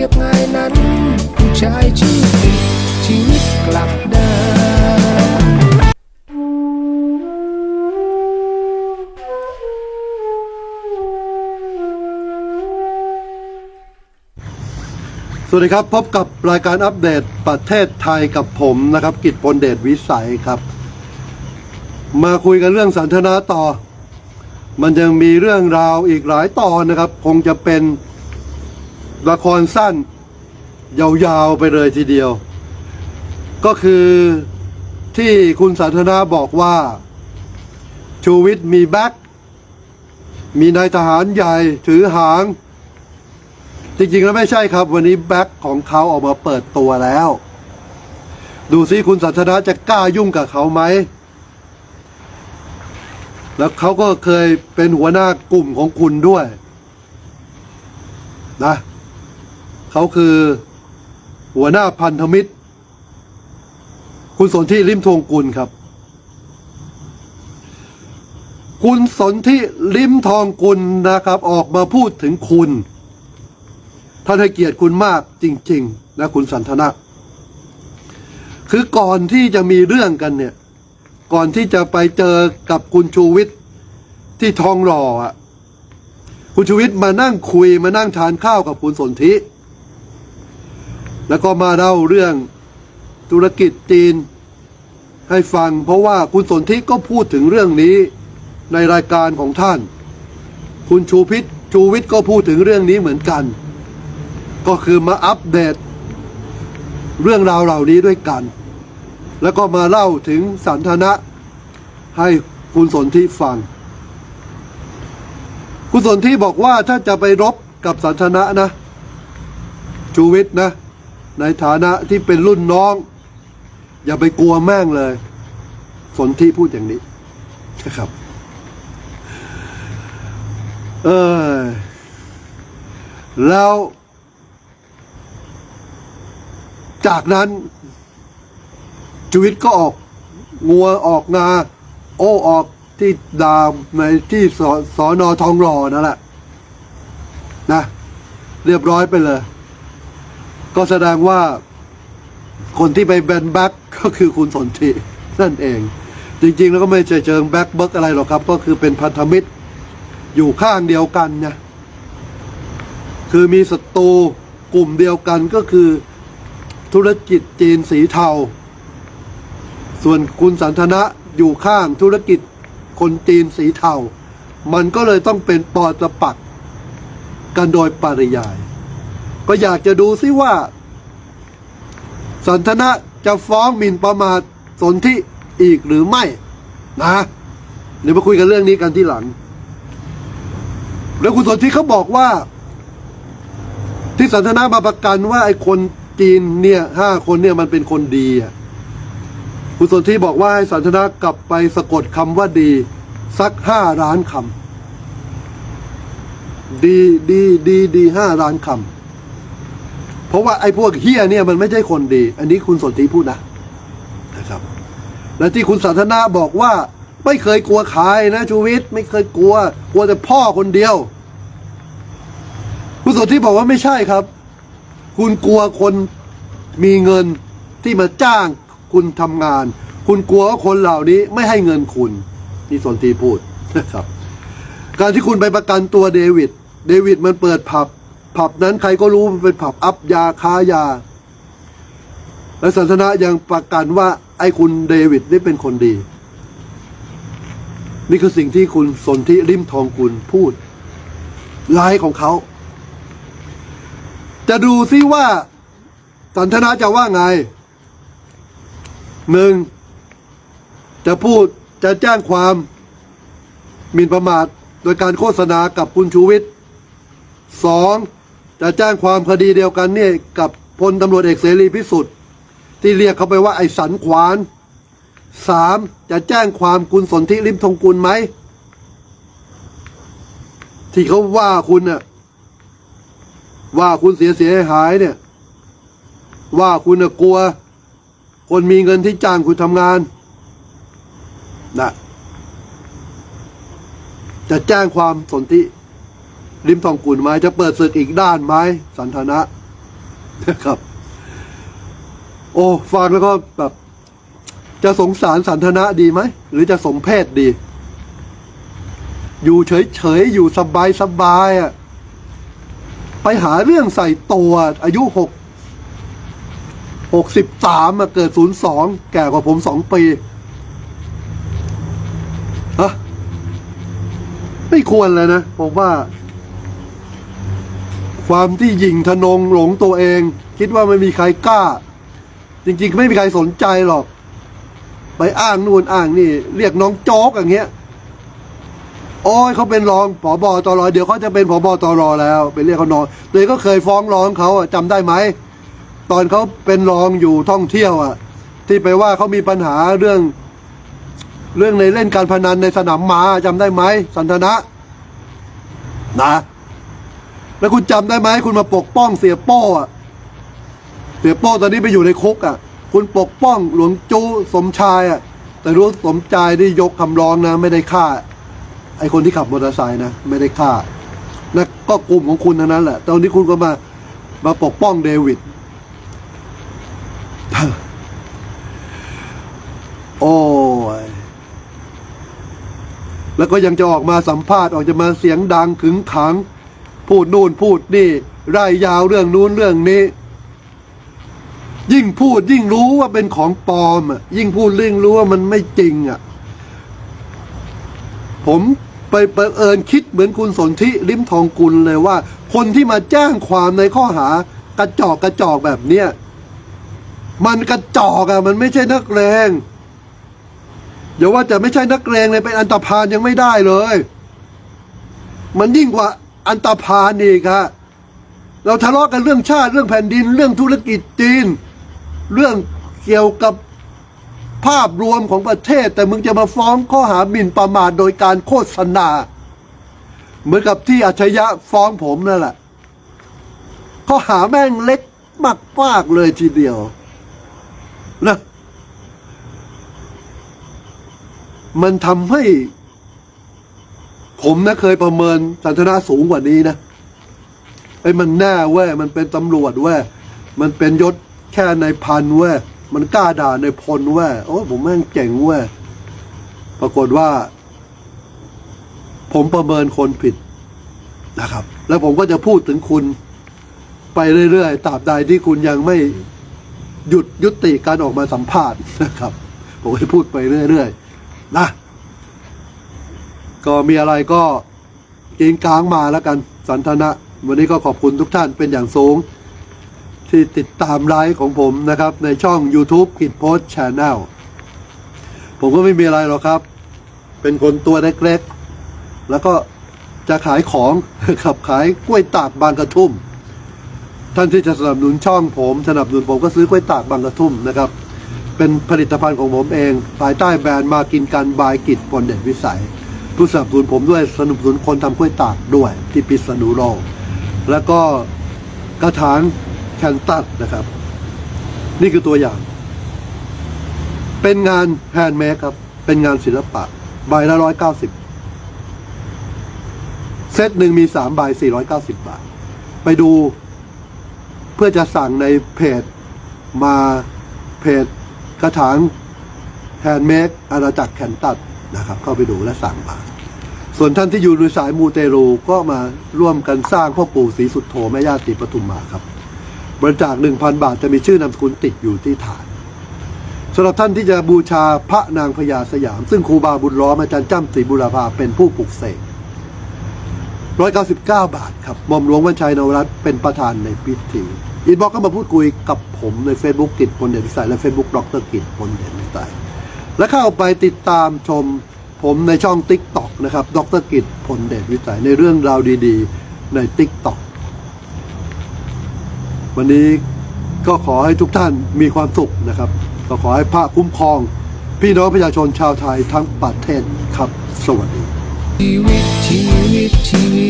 ียบง่ายนั้น ผู้ชายชื่อตชีวิตกลับด้าสวัสดีครับ พบกับรายการอัปเดตประเทศไทยกับผมนะครับ กิตพลเดชวิสัยครับ มาคุยกันเรื่องสันทนาต่อ มันยังมีเรื่องราวอีกหลายตอนนะครับ คงจะเป็น ละครสั้น ยาวๆไปเลยทีเดียว ก็คือที่คุณสันทนาบอกว่า ชูวิทย์มีแบ็คมีนายทหารใหญ่ถือหาง จริงๆแล้วไม่ใช่ครับ วันนี้แบ็คของเขาออกมาเปิดตัวแล้ว ดูซิคุณสันทนาจะกล้ายุ่งกับเขาไหม แล้วเขาก็เคยเป็นหัวหน้ากลุ่มของคุณด้วย นะ เขาคือ หัวหน้าพันธมิตร คุณสนธิริมทวงกุลครับ คุณสนธิริมทองกุลนะครับ ออกมาพูดถึงคุณ ท่านให้เกียรติคุณมากจริง ๆ นะคุณสันทนะ คือก่อนที่จะมีเรื่องกันเนี่ย ก่อนที่จะไปเจอกับคุณชูวิทย์ที่ทองหล่ออะคุณชูวิทย์มานั่งคุยมานั่งทานข้าวกับคุณสนธิ แล้วก็มาเล่าเรื่องธุรกิจจีนให้ฟัง เพราะว่าคุณสนธิก็พูดถึงเรื่องนี้ในรายการของท่าน คุณชูพิษชูวิทย์ก็พูดถึงเรื่องนี้เหมือนกัน ก็คือมาอัปเดต เรื่องราวเหล่านี้ด้วยกัน แล้วก็มาเล่าถึงสันทนะให้คุณสนธิฟัง คุณสนธิบอกว่าถ้าจะไปรบกับสันทนะนะ ชูวิทย์นะ ในฐานะที่เป็นรุ่นน้อง อย่าไปกลัวแม่งเลย สนธิพูดอย่างนี้นะครับ เออแล้ว จากนั้นชีวิตก็ออกงัวออกงาโอ้ออกที่ดามในที่สสอนอทองหล่อนั่นแหละนะ เรียบร้อยไปเลย ก็แสดงว่าคนที่ไปแบนแบ็กก็คือคุณสนธินั่นเอง จริง ๆ แล้วก็ไม่ใช่เชิงแบ็กเบิกอะไรหรอกครับ ก็คือเป็นพันธมิตร อยู่ข้างเดียวกันนะคือมีศัตรูกลุ่มเดียวกันก็คือธุรกิจจีนสีเทา ส่วนคุณสันทนะอยู่ข้างธุรกิจคนจีนสีเทา มันก็เลยต้องเป็นปอตะปักกันโดยปริยาย ก็อยากจะดูซิว่า สันทนะจะฟ้องหมิ่นประมาทสนธิอีกหรือไม่นะเดี๋ยวมาคุยกันเรื่องนี้กันที่หลัง แล้วคุณสนธิเขาบอกว่า ที่สันทนามาประกันว่าไอ้คนจีนเนี่ยห้าคนเนี่ยมันเป็นคนดีอะคุณสนธิบอกว่าให้สันทนากลับไปสะกดคำว่าดี สักห้าล้านคำดีดีดีดีห้าล้านคำ เพราะว่าไอ้พวกเฮียเนี่ยมันไม่ใช่คนดี อันนี้คุณสนธิพูดนะนะครับ และที่คุณสันทนาบอกว่า ไม่เคยกลัวใครนะชูวิทย์ไม่เคยกลัว กลัวแต่พ่อคนเดียว คุณสนธิบอกว่าไม่ใช่ครับ คุณกลัวคนมีเงินที่มาจ้างคุณทำงาน คุณกลัวว่าคนเหล่านี้ไม่ให้เงินคุณนี่สนธิพูดนะครับ การที่คุณไปประกันตัวเดวิดเดวิดมันเปิดผับ ผับนั้นใครก็รู้มันเป็นผับอัพยาค้ายา และสันทนายังประกันว่าไอ้คุณเดวิดนี่เป็นคนดี นี่คือสิ่งที่คุณสนธิริมทองกุลพูดลายของเขา จะดูซิว่า สันทนาจะว่าไงหนึ่งจะพูดจะแจ้งความหมิ่นประมาทโดยการโฆษณากับคุณชูวิทย์สอง จะแจ้งความคดีเดียวกันเนี่ยกับพลตำรวจเอกเสรีพิสุทธิ์ที่เรียกเขาไปว่าไอ้สันขวานสามจะแจ้งความคุณสนธิริมทองกุลไหมที่เขาว่าคุณน่ะว่าคุณเสียเสียหายเนี่ย ว่าคุณน่ะกลัว คนมีเงินที่จ้างคุณทำงานนะจะแจ้งความสนธิ ริมทองกุลไหมจะเปิดศึกอีกด้านไหมสันทนะนะครับ โอ้ฟังแล้วก็แบบ จะสงสารสันทนะดีไหม หรือจะสมเพศดี อยู่เฉยๆ อยู่สบายๆอะไปหาเรื่องใส่ตัว อายุหกหกสิบสามมาเกิดศูนย์สองแก่กว่าผมสองปีฮะไม่ควรเลยนะ ผมว่า ความที่หยิ่งทะนงหลงตัวเอง คิดว่าไม่มีใครกล้า จริงๆ ไม่มีใครสนใจหรอก ไปอ้างนู่นอ้างนี่ เรียกน้องโจ๊กอย่างเงี้ยโอ้ยเขาเป็นรองผอบอตรเดี๋ยวเขาจะเป็นผอบอตรแล้วไปเรียกเขานอนตัวเองก็เคยฟ้องร้องเขาอะจำได้ไหมตอนเขาเป็นรองอยู่ท่องเที่ยวอะ ที่ไปว่าเขามีปัญหาเรื่อง เรื่องในเล่นการพนันในสนามม้าจำได้ไหมสันทนะ นะ แล้วคุณจำได้ไหมคุณมาปกป้องเสียโป้อะเสียโป้ตอนนี้ไปอยู่ในคุกอะ คุณปกป้องหลวงจูสมชายอะ แต่รู้สมชายได้ยกคำร้องนะ ไม่ได้ฆ่า ไอคนที่ขับมอเตอร์ไซค์นะ ไม่ได้ฆ่านะก็กลุ่มของคุณทั้งนั้นแหละ ตอนนี้คุณก็มามาปกป้องเดวิด โอ้ย แล้วก็ยังจะออกมาสัมภาษณ์ออกจะมาเสียงดังขึงขัง พูดนู่นพูดนี่ไร่ยาวเรื่องนู้นเรื่องนี้ ยิ่งพูดยิ่งรู้ว่าเป็นของปลอมอะยิ่งพูดยิ่งรู้ว่ามันไม่จริงอะ ผมไปเปิดเอิญคิดเหมือนคุณสนธิลิมทองกุลเลยว่า คนที่มาแจ้งความในข้อหากระจอกกระจอกแบบเนี้ยมันกระจอกอะมันไม่ใช่นักเลงอย่าว่าจะไม่ใช่นักเลงเลยเป็นอันตรพานยังไม่ได้เลย มันยิ่งกว่า อันตรพานอีกอะเราทะเลาะกันเรื่องชาติเรื่องแผ่นดิน เรื่องธุรกิจจีน เรื่องเกี่ยวกับภาพรวมของประเทศ แต่มึงจะมาฟ้องข้อหาหมิ่นประมาทโดยการโฆษณา เหมือนกับที่อัจฉริยะฟ้องผมนั่นแหละข้อหาแม่งเล็กมากๆเลยทีเดียวนะมันทำให้ ผมนะเคยประเมินสันทนาสูงกว่านี้นะไอ้มันแน่เว้ยมันเป็นตำรวจเว้ยมันเป็นยศแค่ในพันเว้ยมันกล้าด่าในพลเว้ยโอ้ผมแม่งเจ๋งเว้ยปรากฏว่า ผมประเมินคนผิดนะครับ แล้วผมก็จะพูดถึงคุณไปเรื่อยๆตราบใดที่คุณยังไม่หยุดยุติการออกมาสัมภาษณ์นะครับ ผมให้พูดไปเรื่อยๆนะ ก็มีอะไรก็กินกลางมาแล้วกันสันทนะ วันนี้ก็ขอบคุณทุกท่านเป็นอย่างสูง ที่ติดตามไลฟ์ของผมนะครับ ในช่อง YouTube กิดโพสช n แนลผมก็ไม่มีอะไรหรอกครับ เป็นคนตัวเล็กๆ แล้วก็จะขายของขับขายกล้วยตากบางกระทุ่ม ท่านที่จะสนับสนุนช่องผมสนับสนุนผมก็ซื้อกล้วยตากบางกระทุ่มนะครับ เป็นผลิตภัณฑ์ของผมเอง ภายใต้แบรนด์มากินกันบายกิจพลเด่นวิสัย ผู้สนับสนุนผมด้วยสนับสนุนคนทำกล้วยตากด้วยที่พิษณุโลกแล้วก็กระถางแคนตัสนะครับ นี่คือตัวอย่าง เป็นงานแฮนด์เมดครับ เป็นงานศิลปะ ใบละร้อยเก้าสิบเซตหนึ่งมีสามใบสี่ร้อยเก้าสิบบาท ไปดูเพื่อจะสั่งในเพจมาเพจกระถางแฮนด์เมดอาณาจักรแคนตัดนะครับ เข้าไปดูและสั่งมา ส่วนท่านที่อยู่ในสายมูเตลูก็มาร่วมกันสร้างพ่อปู่ศรีสุดโธแม่ย่าศรีปทุมมาครับ บริจาคหนึ่งพันบาทจะมีชื่อนามสกุลติดอยู่ที่ฐานสำหรับท่านที่จะบูชาพระนางพญาสยาม ซึ่งครูบาบุญล้อมอาจารย์จ้ำศรีบุรพาเป็นผู้ปลุกเสก199 บาทครับหม่อมหลวงวันชัยนวรัตน์เป็นประธานในพิธีอินบ็อกก็มาพูดคุยกับผมใน Facebook กิจพลเด่นสัยและ Facebook ดรกิจพลเด่นสัยและเข้าไปติดตามชม ผมในช่อง t ิ k t o k นะครับ ดรกิจพลเด่นวิสัยในเรื่องราวดีๆ ใน t ิ k t o k วันนี้ก็ขอให้ทุกท่านมีความสุขนะครับ ก็ขอให้พระคุ้มครอง พี่น้องประชาชนชาวไทยทั้งประเทศครับ สวัสดี ชีวิตชีวิตชีวิ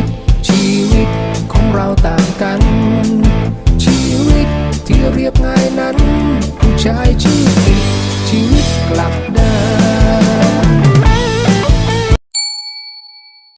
ต ชีวิตของเราต่างกัน ชีวิตที่เรียบง่ายนั้น ผู้ชายชื่อติดชีวิตกลับ